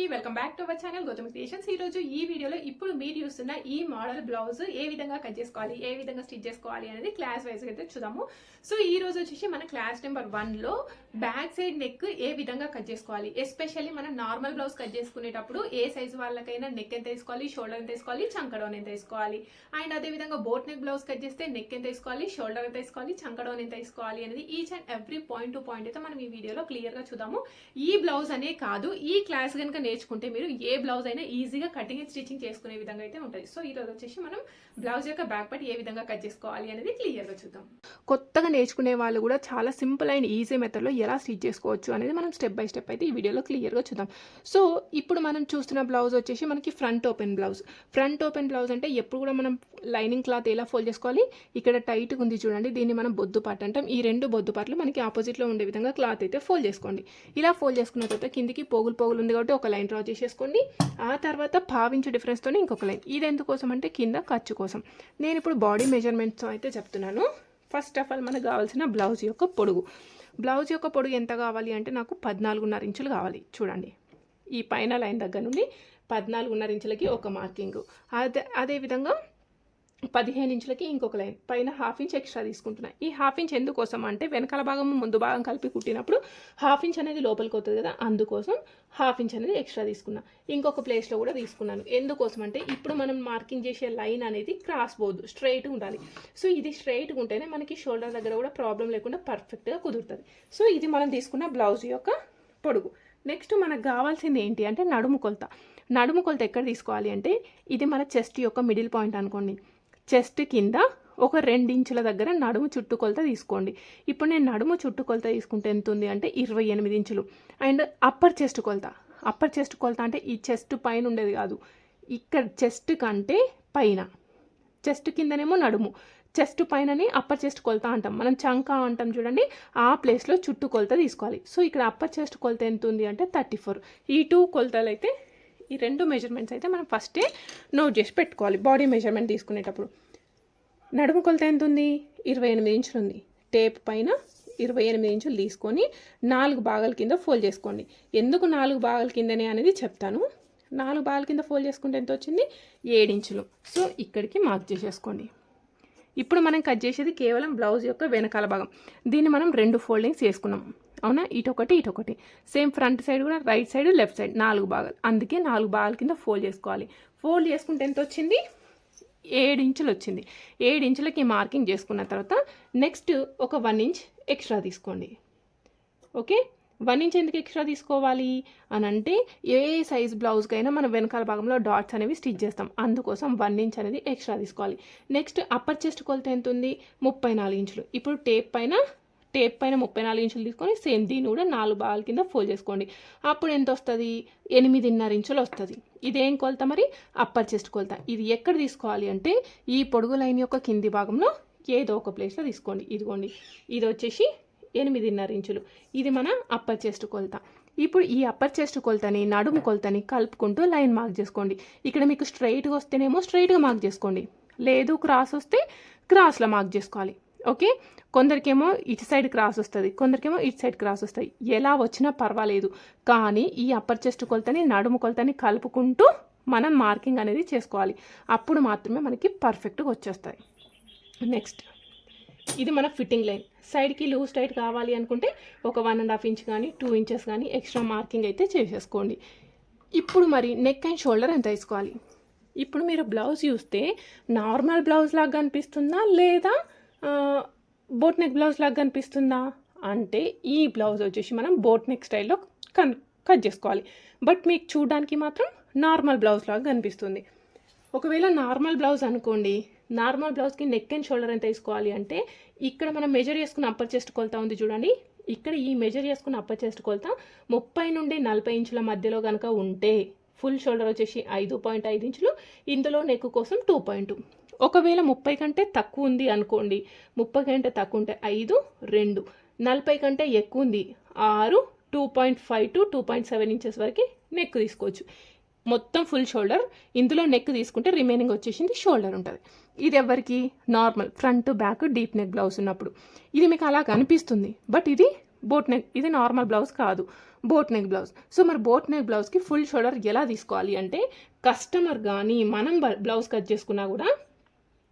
అండి. Welcome back to our channel Gautam creations ఈ రోజు ఈ వీడియోలో ఇప్పుడు మీరు చూస్తున్న ఈ మోడల్ బ్లౌజ్ ఏ విధంగా కట్ చేసుకోవాలి ఏ విధంగా స్టిచ్ చేసుకోవాలి అనేది క్లాస్ వైజ్ అయితే చూద్దాము. సో ఈ రోజు వచ్చేసి మన క్లాస్ నెంబర్ వన్లో బ్యాక్ సైడ్ నెక్ ఏ విధంగా కట్ చేసుకోవాలి? ఎస్పెషల్లీ మనం నార్మల్ బ్లౌజ్ కట్ చేసుకునేటప్పుడు ఏ సైజు వాళ్ళకైనా నెక్ ఎంత వేసుకోవాలి షోల్డర్ ఎంత వేసుకోవాలి చంకడోన్ ఎంత వేసుకోవాలి? అండ్ అదేవిధంగా బోట్ నెక్ బ్లౌజ్ కట్ చేస్తే నెక్ ఎంత వేసుకోవాలి షోల్డర్ ఎంత వేసుకోవాలి చంకడోన్ ఎంత వేసుకోవాలి అనేది each and every point to point అయితే మనం ఈ వీడియోలో క్లియర్గా చూద్దాము. ఈ బ్లౌజ్ అనే కాదు ఈ క్లాస్ కనుక నేర్చుకుంటే మీరు ఏ బ్లౌజ్ అయినా ఈజీగా కటింగ్ అండ్ స్టిచ్చింగ్ చేసుకునే విధంగా అయితే ఉంటుంది. సో ఈ రోజు వచ్చేసి మనం బ్లౌజ్ యొక్క బ్యాక్ పార్ట్ ఏ విధంగా కట్ చేసుకోవాలి అనేది క్లియర్గా చూద్దాం. కొత్తగా నేర్చుకునే వాళ్ళు కూడా చాలా సింపుల్ అండ్ ఈజీ మెథడ్లో ఎలా స్టిచ్ చేసుకోవచ్చు అనేది మనం స్టెప్ బై స్టెప్ అయితే ఈ వీడియోలో క్లియర్గా చూద్దాం. సో ఇప్పుడు మనం చూస్తున్న బ్లౌజ్ వచ్చేసి మనకి front open blouse front open blouse అంటే ఎప్పుడు కూడా మనం లైనింగ్ క్లాత్ ఎలా ఫోల్డ్ చేసుకోవాలి? ఇక్కడ టైట్గా ఉంది చూడండి. దీన్ని మనం బొద్దు పార్ట్ అంటాం. ఈ రెండు బొద్దు పార్ట్లు మనకి ఆపోజిట్లో ఉండే విధంగా క్లాత్ అయితే ఫోల్డ్ చేసుకోండి. ఇలా ఫోల్డ్ చేసుకున్న తర్వాత కిందికి పోగులు పోగులు ఉంది కాబట్టి ఒక లైన్ డ్రా చేసేసుకోండి. ఆ తర్వాత పావించు డిఫరెన్స్తో ఇంకొక లైన్. ఇది ఎందుకోసం అంటే కింద ఖర్చు కోసం. నేను ఇప్పుడు బాడీ మెజర్మెంట్స్ అయితే చెప్తున్నాను. ఫస్ట్ ఆఫ్ ఆల్ మనకు కావాల్సిన బ్లౌజ్ యొక్క పొడుగు. బ్లౌజ్ యొక్క పొడుగు ఎంత కావాలి అంటే నాకు పద్నాలుగున్నర ఇంచులు కావాలి. చూడండి. ఈ పైన లైన్ దగ్గర నుండి పద్నాలుగున్నర ఇంచులకి ఒక మార్కింగ్ అదే అదేవిధంగా పదిహేను ఇంచులకి ఇంకొక లైన్. పైన హాఫ్ ఇంచ్ ఎక్స్ట్రా తీసుకుంటున్నా. ఈ హాఫ్ ఇంచ్ ఎందుకోసం అంటే వెనకాల భాగం ముందు భాగం కలిపి కుట్టినప్పుడు హాఫ్ ఇంచ్ అనేది లోపలికి వస్తుంది కదా అందుకోసం హాఫ్ ఇంచ్ అనేది ఎక్స్ట్రా తీసుకున్నా. ఇంకొక ప్లేస్లో కూడా తీసుకున్నాను. ఎందుకోసం అంటే ఇప్పుడు మనం మార్కింగ్ చేసే లైన్ అనేది క్రాస్ పోదు స్ట్రైట్ ఉండాలి. సో ఇది స్ట్రైట్గా ఉంటేనే మనకి షోల్డర్ దగ్గర కూడా ప్రాబ్లం లేకుండా పర్ఫెక్ట్గా కుదురుతుంది. సో ఇది మనం తీసుకున్న బ్లౌజ్ యొక్క పొడుగు. నెక్స్ట్ మనకు కావాల్సింది ఏంటి అంటే నడుము కొలత. నడుము కొలత ఎక్కడ తీసుకోవాలి అంటే ఇది మన చెస్ట్ యొక్క మిడిల్ పాయింట్ అనుకోండి. చెస్ట్ కింద ఒక ఇంచుల దగ్గర నడుము చుట్టు కొలత తీసుకోండి. ఇప్పుడు నేను నడుము చుట్టుకొలత తీసుకుంటే ఎంత ఉంది అంటే ఇరవై ఎనిమిది ఇంచులు. అండ్ అప్పర్ చెస్ట్ కొలత. అప్పర్ చెస్ట్ కొలత అంటే ఈ చెస్ట్ పైన ఉండేది కాదు. ఇక్కడ చెస్ట్ కంటే పైన. చెస్ట్ కిందనేమో నడుము. చెస్ట్ పైనని అప్పర్ చెస్ట్ కొలత అంటాం. మనం చంక అంటాం చూడండి. ఆ ప్లేస్లో చుట్టు కొలత తీసుకోవాలి. సో ఇక్కడ అప్పర్ చెస్ట్ కొలత ఎంత ఉంది అంటే థర్టీ ఫోర్. ఈ టూ కొలతలు అయితే ఈ రెండు మెజర్మెంట్స్ అయితే మనం ఫస్టే నోట్ చేసి పెట్టుకోవాలి. బాడీ మెజర్మెంట్ తీసుకునేటప్పుడు. నడుము కొలత ఎంత ఉంది ఇరవై ఎనిమిది ఇంచులు ఉంది. టేప్ పైన ఇరవై ఎనిమిది ఇంచులు తీసుకొని నాలుగు భాగాల కింద ఫోల్డ్ చేసుకోండి. ఎందుకు నాలుగు భాగాల కిందనే అనేది చెప్తాను. నాలుగు భాగాల కింద ఫోల్డ్ చేసుకుంటే ఎంత వచ్చింది? ఏడు ఇంచులు. సో ఇక్కడికి మార్క్ చేసేసుకోండి. ఇప్పుడు మనం కట్ చేసేది కేవలం బ్లౌజ్ యొక్క వెనకాల భాగం. దీన్ని మనం రెండు ఫోల్డింగ్స్ చేసుకున్నాం. అవునా? ఇటొకటి ఇటొకటి. సేమ్ ఫ్రంట్ సైడ్ కూడా రైట్ సైడ్ లెఫ్ట్ సైడ్ నాలుగు భాగాలు. అందుకే నాలుగు భాగాల కింద ఫోల్డ్ చేసుకోవాలి. ఫోల్డ్ చేసుకుంటే ఎంత వచ్చింది? ఇంచులు వచ్చింది. ఏడు ఇంచులకి మార్కింగ్ చేసుకున్న తర్వాత నెక్స్ట్ ఒక వన్ ఇంచ్ ఎక్స్ట్రా తీసుకోండి. ఓకే? వన్ ఇంచ్ ఎందుకు ఎక్స్ట్రా తీసుకోవాలి? అని అంటే ఏ సైజ్ బ్లౌజ్కైనా మనం వెనకాల భాగంలో డాట్స్ అనేవి స్టిచ్ చేస్తాం. అందుకోసం వన్ ఇంచ్ అనేది ఎక్స్ట్రా తీసుకోవాలి. నెక్స్ట్ అప్పర్ చెస్ట్ కొలత ఎంత ఉంది? ముప్పై నాలుగు ఇంచులు. ఇప్పుడు టేప్ పైన టేప్ పైన ముప్పై నాలుగు ఇంచులు తీసుకొని సేమ్ దీన్ని కూడా నాలుగు భాగాల కింద ఫోల్డ్ చేసుకోండి. అప్పుడు ఎంత వస్తుంది? ఎనిమిదిన్నర ఇంచులు వస్తుంది. ఇదేం కొలత మరి? అప్పర్ చెస్ట్ కొలత. ఇది ఎక్కడ తీసుకోవాలి అంటే ఈ పొడుగు లైన్ యొక్క కింది భాగంలో ఏదో ఒక ప్లేస్లో తీసుకోండి. ఇదిగోండి. ఇది వచ్చేసి ఎనిమిదిన్నర ఇంచులు. ఇది మన అప్పర్ చెస్ట్ కొలత. ఇప్పుడు ఈ అప్పర్ చెస్ట్ కొలతని నడుము కొలతని కలుపుకుంటూ లైన్ మార్క్ చేసుకోండి. ఇక్కడ మీకు స్ట్రైట్గా వస్తేనేమో స్ట్రైట్గా మార్క్ చేసుకోండి. లేదు క్రాస్ వస్తే క్రాస్లో మార్క్ చేసుకోవాలి. ఓకే? కొందరికేమో ఇటు సైడ్ క్రాస్ వస్తుంది కొందరికేమో ఇటు సైడ్ క్రాస్ వస్తాయి ఎలా వచ్చినా పర్వాలేదు. కానీ ఈ అప్పర్ చెస్ట్ కొలతని నడుము కొలతని కలుపుకుంటూ మనం మార్కింగ్ అనేది చేసుకోవాలి. అప్పుడు మాత్రమే మనకి పర్ఫెక్ట్గా వచ్చేస్తాయి. నెక్స్ట్ ఇది మన ఫిట్టింగ్ లైన్. సైడ్కి లూజ్ టైట్ కావాలి అనుకుంటే ఒక వన్ అండ్ హాఫ్ ఇంచ్ కానీ టూ ఇంచెస్ కానీ ఎక్స్ట్రా మార్కింగ్ అయితే చేసేసుకోండి. ఇప్పుడు మరి నెక్ అండ్ షోల్డర్ ఎంత వేసుకోవాలి? ఇప్పుడు మీరు బ్లౌజ్ చూస్తే నార్మల్ బ్లౌజ్ లాగా కనిపిస్తుందా లేదా బోట్ నెక్ బ్లౌజ్ లాగా కనిపిస్తుందా? అంటే ఈ బ్లౌజ్ వచ్చేసి మనం బోట్ నెక్ స్టైల్లో కన్ కట్ చేసుకోవాలి. బట్ మీకు చూడడానికి మాత్రం నార్మల్ బ్లౌజ్ లాగా కనిపిస్తుంది. ఒకవేళ నార్మల్ బ్లౌజ్ అనుకోండి నార్మల్ బ్లౌజ్కి నెక్ అండ్ షోల్డర్ ఎంత వేసుకోవాలి అంటే ఇక్కడ మనం మెజర్ చేసుకున్న అప్పర్ చెస్ట్ కొలత ఉంది చూడండి. ఇక్కడ ఈ మెజర్ చేసుకున్న అప్పర్ చెస్ట్ కొలత ముప్పై నుండి నలభై ఇంచుల మధ్యలో కనుక ఉంటే ఫుల్ షోల్డర్ వచ్చేసి ఐదు పాయింట్ ఐదు ఇంచులు ఇందులో నెక్ కోసం టూ పాయింట్ ఒకవేళ ముప్పై కంటే తక్కువ ఉంది అనుకోండి. ముప్పై కంటే తక్కువ ఉంటే ఐదు రెండు. నలభై కంటే ఎక్కువ ఉంది ఆరు two point five to two point seven inches వరకు నెక్ తీసుకోవచ్చు. మొత్తం ఫుల్ షోల్డర్. ఇందులో నెక్ తీసుకుంటే రిమైనింగ్ వచ్చేసింది షోల్డర్ ఉంటుంది. ఇది ఎవరికి? Normal front back deep neck blouse ఉన్నప్పుడు. ఇది మీకు అలా కనిపిస్తుంది బట్ ఇది బోట్ నెక్ ఇది నార్మల్ బ్లౌజ్ కాదు బోట్ నెక్ బ్లౌజ్. సో మరి బోట్ నెక్ బ్లౌజ్కి ఫుల్ షోల్డర్ ఎలా తీసుకోవాలి అంటే కస్టమర్ కానీ మనం బ్లౌజ్ కట్ చేసుకున్నా కూడా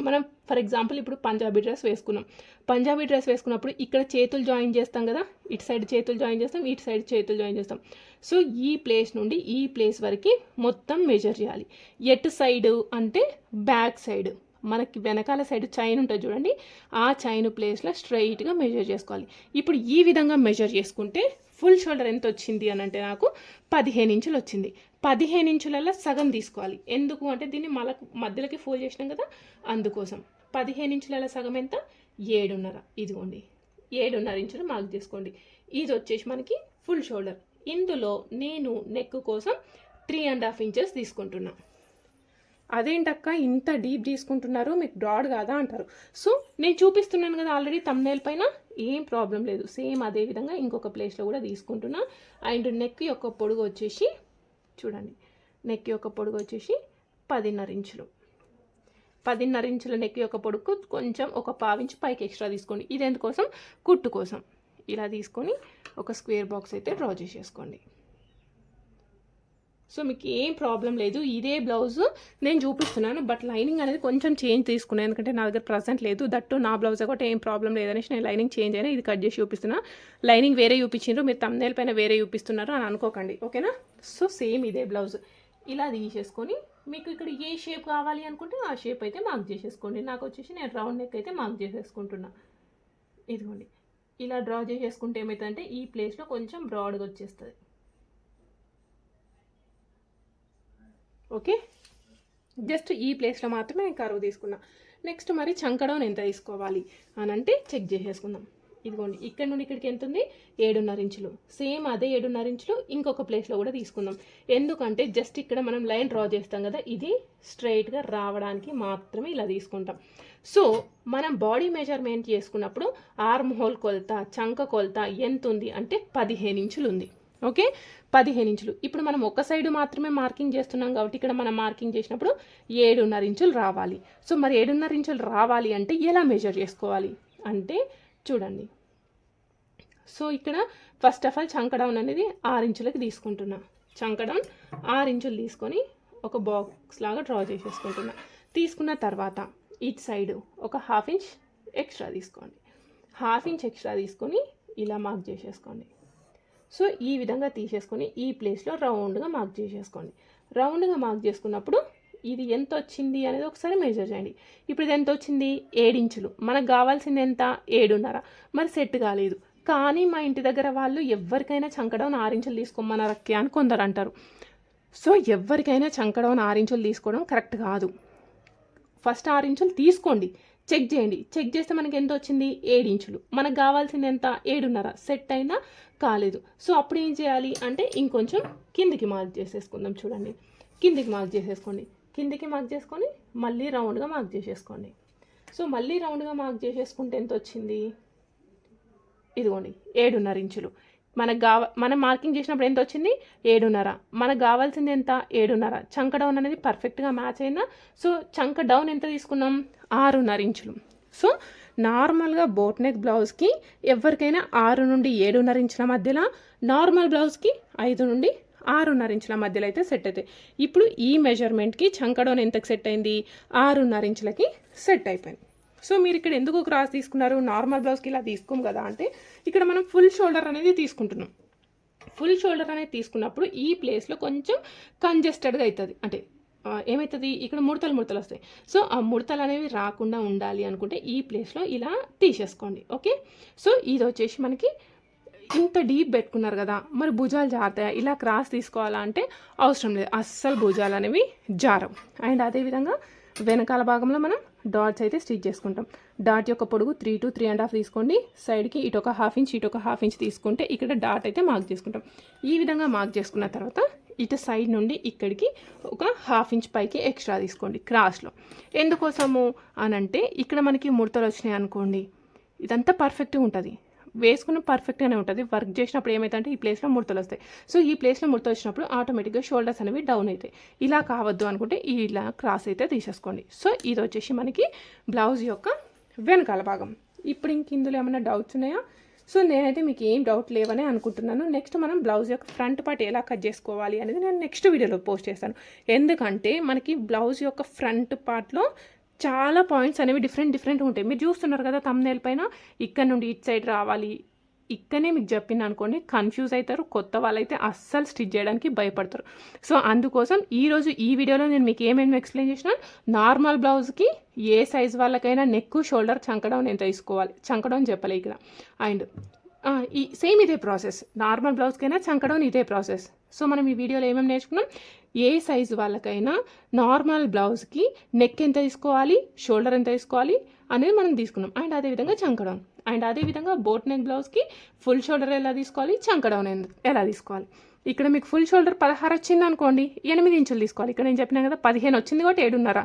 మనం ఫర్ ఎగ్జాంపుల్ ఇప్పుడు పంజాబీ డ్రెస్ వేసుకున్నాం. పంజాబీ డ్రెస్ వేసుకున్నప్పుడు ఇక్కడ చేతులు జాయిన్ చేస్తాం కదా? ఇటు సైడ్ చేతులు జాయిన్ చేస్తాం ఇటు సైడ్ చేతులు జాయిన్ చేస్తాం. సో ఈ ప్లేస్ నుండి ఈ ప్లేస్ వరకు మొత్తం మెజర్ చేయాలి. ఎటు సైడ్ అంటే బ్యాక్ సైడ్ మనకి వెనకాల సైడ్ చైన్ ఉంటుంది చూడండి. ఆ చైన్ ప్లేస్లో స్ట్రైట్గా మెజర్ చేసుకోవాలి. ఇప్పుడు ఈ విధంగా మెజర్ చేసుకుంటే ఫుల్ షోల్డర్ ఎంత వచ్చింది అని అంటే నాకు పదిహేను ఇంచులు వచ్చింది. పదిహేను ఇంచులలో సగం తీసుకోవాలి. ఎందుకు అంటే దీన్ని మళ్ళకు మధ్యలోకి ఫోల్డ్ చేసినాం కదా అందుకోసం. పదిహేను ఇంచులలో సగం ఎంత? ఏడున్నర. ఇదిగోండి. ఏడున్నర ఇంచులు మార్క్ చేసుకోండి. ఇది వచ్చేసి మనకి ఫుల్ షోల్డర్ ఇందులో నేను నెక్ కోసం త్రీ అండ్ హాఫ్ ఇంచెస్ తీసుకుంటున్నాను అదేంటక్క ఇంత డీప్ తీసుకుంటున్నారు మీకు బ్రాడ్ కాదా అంటారు. సో నేను చూపిస్తున్నాను కదా ఆల్రెడీ తమ్నేల్ పైన ఏం ప్రాబ్లం లేదు. సేమ్ అదే విధంగా ఇంకొక ప్లేస్లో కూడా తీసుకుంటున్నా. అండ్ నెక్ యొక్క పొడుగు వచ్చేసి చూడండి నెక్ యొక్క పొడుగు వచ్చేసి పదిన్నర ఇంచులు. పదిన్నర ఇంచుల నెక్ యొక్క పొడుగు కొంచెం ఒక పావించి పైకి ఎక్స్ట్రా తీసుకోండి. ఇది ఎందుకోసం? కుట్టు కోసం. ఇలా తీసుకొని ఒక స్క్వేర్ బాక్స్ అయితే డ్రా చేసేసుకోండి. సో మీకు ఏం ప్రాబ్లం లేదు. ఇదే బ్లౌజ్ నేను చూపిస్తున్నాను బట్ లైనింగ్ అనేది కొంచెం చేంజ్ తీసుకున్నాను ఎందుకంటే నా దగ్గర ప్రజెంట్ లేదు. దట్టు నా బ్లౌజ్ కూడా ఏం ప్రాబ్లం లేదనేసి నేను లైనింగ్ చేంజ్ అయినా ఇది కట్ చేసి చూపిస్తున్నా. లైనింగ్ వేరే చూపించారు మీరు తమ్నేల పైన వేరే చూపిస్తున్నారు అని అనుకోకండి ఓకేనా సో సేమ్ ఇదే బ్లౌజ్ ఇలా తీసేసుకొని మీకు ఇక్కడ ఏ షేప్ కావాలి అనుకుంటే ఆ షేప్ అయితే మార్క్ చేసేసుకోండి. నాకు వచ్చేసి నేను రౌండ్ నెక్ అయితే మార్క్ చేసేసుకుంటున్నా. ఇదిగోండి. ఇలా డ్రా చేసేసుకుంటే ఏమవుతుందంటే ఈ ప్లేస్లో కొంచెం బ్రాడ్గా వచ్చేస్తుంది. ఓకే? జస్ట్ ఈ ప్లేస్లో మాత్రమే నేను కరువు తీసుకున్నా. నెక్స్ట్ మరి చంకడం ఎంత తీసుకోవాలి అని అంటే చెక్ చేసేసుకుందాం. ఇదిగోండి ఇక్కడ నుండి ఇక్కడికి ఎంత ఉంది? ఏడున్నర ఇంచులు. సేమ్ అదే ఏడున్నర ఇంచులు ఇంకొక ప్లేస్లో కూడా తీసుకుందాం. ఎందుకంటే జస్ట్ ఇక్కడ మనం లైన్ డ్రా చేస్తాం కదా ఇది స్ట్రైట్గా రావడానికి మాత్రమే ఇలా తీసుకుంటాం. సో మనం బాడీ మెజర్మెంట్ చేసుకున్నప్పుడు ఆర్మ్ హోల్ కొలత చంక కొలత ఎంత ఉంది అంటే పదిహేను ఇంచులు ఉంది. ఓకే? పదిహేను ఇంచులు. ఇప్పుడు మనం ఒక సైడ్ మాత్రమే మార్కింగ్ చేస్తున్నాం కాబట్టి ఇక్కడ మనం మార్కింగ్ చేసినప్పుడు ఏడున్నర ఇంచులు రావాలి. సో మరి ఏడున్నర ఇంచులు రావాలి అంటే ఎలా మెజర్ చేసుకోవాలి? అంటే చూడండి. సో ఇక్కడ ఫస్ట్ ఆఫ్ ఆల్ చంకడౌన్ అనేది ఆరు ఇంచులకి తీసుకుంటున్నా. చంకడౌన్ ఆరు ఇంచులు తీసుకొని ఒక బాక్స్ లాగా డ్రా చేసేసుకుంటున్నా. తీసుకున్న తర్వాత ఇట్ సైడ్ ఒక హాఫ్ ఇంచ్ ఎక్స్ట్రా తీసుకోండి. హాఫ్ ఇంచ్ ఎక్స్ట్రా తీసుకొని ఇలా మార్క్ చేసేసుకోండి. సో ఈ విధంగా తీసేసుకొని ఈ ప్లేస్లో రౌండ్గా మార్క్ చేసేసుకోండి. రౌండ్గా మార్క్ చేసుకున్నప్పుడు ఇది ఎంత వచ్చింది అనేది ఒకసారి మెజర్ చేయండి. ఇప్పుడు ఇది ఎంత వచ్చింది? ఏడించులు మనకు కావాల్సింది ఎంత? ఏడున్నర. మరి సెట్ కాలేదు. కానీ మా ఇంటి దగ్గర వాళ్ళు ఎవరికైనా చంకడం ఆరించులు తీసుకోమన్నారక్కే అని కొందరు అంటారు. సో ఎవరికైనా చంకడం ఆరించులు తీసుకోవడం కరెక్ట్ కాదు. ఫస్ట్ ఆరించులు తీసుకోండి. చెక్ చేయండి. చెక్ చేస్తే మనకి ఎంత వచ్చింది? ఏడు ఇంచులు. మనకు కావాల్సింది ఎంత? ఏడున్నర. సెట్ అయినా కాలేదు. సో అప్పుడు ఏం చేయాలి అంటే ఇంకొంచెం కిందికి మార్క్ చేసేసుకుందాం చూడండి. కిందికి మార్క్ చేసేసుకోండి. కిందికి మార్క్ చేసుకొని మళ్ళీ రౌండ్గా మార్క్ చేసేసుకోండి. సో మళ్ళీ రౌండ్గా మార్క్ చేసేసుకుంటే ఎంత వచ్చింది? ఇదిగోండి. ఏడున్నర ఇంచులు. మనకు కావ మనం మార్కింగ్ చేసినప్పుడు ఎంత వచ్చింది? ఏడున్నర. మనకు కావాల్సింది ఎంత? ఏడున్నర. చంక డౌన్ అనేది పర్ఫెక్ట్గా మ్యాచ్ అయినా సో చంక డౌన్ ఎంత తీసుకున్నాం? ఆరున్నర ఇంచులు. సో నార్మల్గా బోట్ నెక్ బ్లౌజ్కి ఎవరికైనా ఆరు నుండి ఏడున్నర ఇంచుల మధ్యలో నార్మల్ బ్లౌజ్కి ఐదు నుండి ఆరున్నర ఇంచుల మధ్యలో అయితే సెట్ అవుతాయి ఇప్పుడు ఈ మెజర్మెంట్కి చంకడౌన్ ఎంతకు సెట్ అయింది? ఆరున్నర ఇంచులకి సెట్ అయిపోయింది. సో మీరు ఇక్కడ ఎందుకు క్రాస్ తీసుకున్నారు? నార్మల్ బ్లౌజ్కి ఇలా తీసుకోం కదా అంటే ఇక్కడ మనం ఫుల్ షోల్డర్ అనేది తీసుకుంటున్నాం. ఫుల్ షోల్డర్ అనేది తీసుకున్నప్పుడు ఈ ప్లేస్లో కొంచెం కంజెస్టెడ్గా అవుతుంది. అంటే ఏమవుతుంది? ఇక్కడ ముడతలు ముడతలు వస్తాయి. సో ఆ ముడతలు అనేవి రాకుండా ఉండాలి అనుకుంటే ఈ ప్లేస్లో ఇలా తీసేసుకోండి. ఓకే? సో ఇది వచ్చేసి మనకి ఇంత డీప్ పెట్టుకున్నారు కదా మరి భుజాలు జారుతాయా? ఇలా క్రాస్ తీసుకోవాలా అంటే అవసరం లేదు. అస్సలు భుజాలు అనేవి జారం అండ్ అదేవిధంగా వెనకాల భాగంలో మనం డాట్స్ అయితే స్టిచ్ చేసుకుంటాం. డాట్ యొక్క పొడుగు three to three and half తీసుకోండి. సైడ్కి ఇటు ఒక హాఫ్ ఇంచ్ ఇటు ఒక హాఫ్ ఇంచ్ తీసుకుంటే ఇక్కడ డాట్ అయితే మార్క్ చేసుకుంటాం. ఈ విధంగా మార్క్ చేసుకున్న తర్వాత ఇటు సైడ్ నుండి ఇక్కడికి ఒక హాఫ్ ఇంచ్ పైకి ఎక్స్ట్రా తీసుకోండి క్రాస్లో. ఎందుకోసము అని అంటే ఇక్కడ మనకి ముడతలు వచ్చినాయి అనుకోండి. ఇదంతా పర్ఫెక్ట్గా ఉంటుంది. వేసుకున్న పర్ఫెక్ట్గానే ఉంటుంది. వర్క్ చేసినప్పుడు ఏమైతే ఈ ప్లేస్లో ముడతలు వస్తాయి. సో ఈ ప్లేస్లో ముడత వచ్చినప్పుడు ఆటోమేటిక్గా షోల్డర్స్ అనేవి డౌన్ అవుతాయి. ఇలా కావద్దు అనుకుంటే ఇలా క్రాస్ అయితే తీసేసుకోండి. సో ఇది వచ్చేసి మనకి బ్లౌజ్ యొక్క వెనకాల భాగం. ఇప్పుడు ఇంక ఇందులో ఏమైనా డౌట్స్ ఉన్నాయా? సో నేనైతే మీకు ఏం డౌట్ లేవనే అనుకుంటున్నాను. నెక్స్ట్ మనం బ్లౌజ్ యొక్క ఫ్రంట్ పార్ట్ ఎలా కట్ చేసుకోవాలి అనేది నేను నెక్స్ట్ వీడియోలో పోస్ట్ చేస్తాను. ఎందుకంటే మనకి బ్లౌజ్ యొక్క ఫ్రంట్ పార్ట్లో చాలా పాయింట్స్ అనేవి డిఫరెంట్ డిఫరెంట్ ఉంటాయి. మీరు చూస్తున్నారు కదా తమ్నేల్ పైన ఇక్కడ నుండి ఇటు సైడ్ రావాలి. ఇక్కడనే మీకు చెప్పింది అనుకోండి కన్ఫ్యూజ్ అవుతారు కొత్త వాళ్ళైతే అస్సలు స్టిచ్ చేయడానికి భయపడతారు. సో అందుకోసం ఈరోజు ఈ వీడియోలో నేను మీకు ఏమేమి ఎక్స్ప్లెయిన్ చేసినా నార్మల్ బ్లౌజ్కి ఏ సైజ్ వాళ్ళకైనా నెక్ షోల్డర్ చంకడం ఎంత తీసుకోవాలి. చంకడం చెప్పలే ఇక్కడ. అండ్ ఈ సేమ్ ఇదే ప్రాసెస్. నార్మల్ బ్లౌజ్కైనా చంకడం ఇదే ప్రాసెస్. సో మనం ఈ వీడియోలో ఏమేమి నేర్చుకున్నాం? ఏ సైజు వాళ్ళకైనా నార్మల్ బ్లౌజ్కి నెక్ ఎంత తీసుకోవాలి షోల్డర్ ఎంత తీసుకోవాలి అనేది మనం తీసుకున్నాం. అండ్ అదేవిధంగా చంకడం. అండ్ అదేవిధంగా బోట్ నెక్ బ్లౌజ్కి ఫుల్ షోల్డర్ ఎలా తీసుకోవాలి చంకడం ఎలా తీసుకోవాలి. ఇక్కడ మీకు ఫుల్ షోల్డర్ పదహారు వచ్చింది అనుకోండి ఎనిమిది ఇంచులు తీసుకోవాలి. ఇక్కడ నేను చెప్పినా కదా పదిహేను వచ్చింది కాబట్టి ఏడున్నర.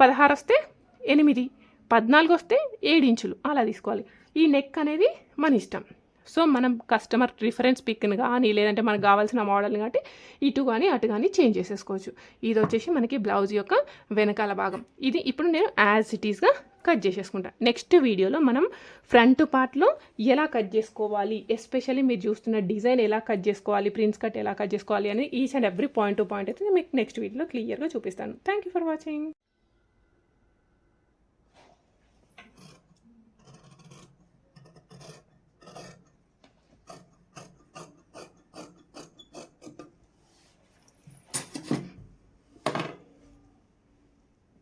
పదహారు వస్తే ఎనిమిది పద్నాలుగు వస్తే ఏడు ఇంచులు. అలా తీసుకోవాలి. ఈ నెక్ అనేది మన ఇష్టం. సో మనం కస్టమర్ రిఫరెన్స్ పిక్ని కానీ లేదంటే మనకు కావాల్సిన మోడల్ని కాబట్టి ఇటు కానీ అటు కానీ చేంజ్ చేసేసుకోవచ్చు. ఇది వచ్చేసి మనకి బ్లౌజ్ యొక్క వెనకాల భాగం. ఇది ఇప్పుడు నేను యాజ్ ఇట్ ఈస్గా కట్ చేసేసుకుంటా. నెక్స్ట్ వీడియోలో మనం ఫ్రంట్ పార్ట్లో ఎలా కట్ చేసుకోవాలి ఎస్పెషల్లీ మీరు చూస్తున్న డిజైన్ ఎలా కట్ చేసుకోవాలి ప్రింట్స్ కట్ ఎలా కట్ చేసుకోవాలి అని each and every point to point అయితే మీకు నెక్స్ట్ వీడియోలో క్లియర్గా చూపిస్తాను. Thank you for watching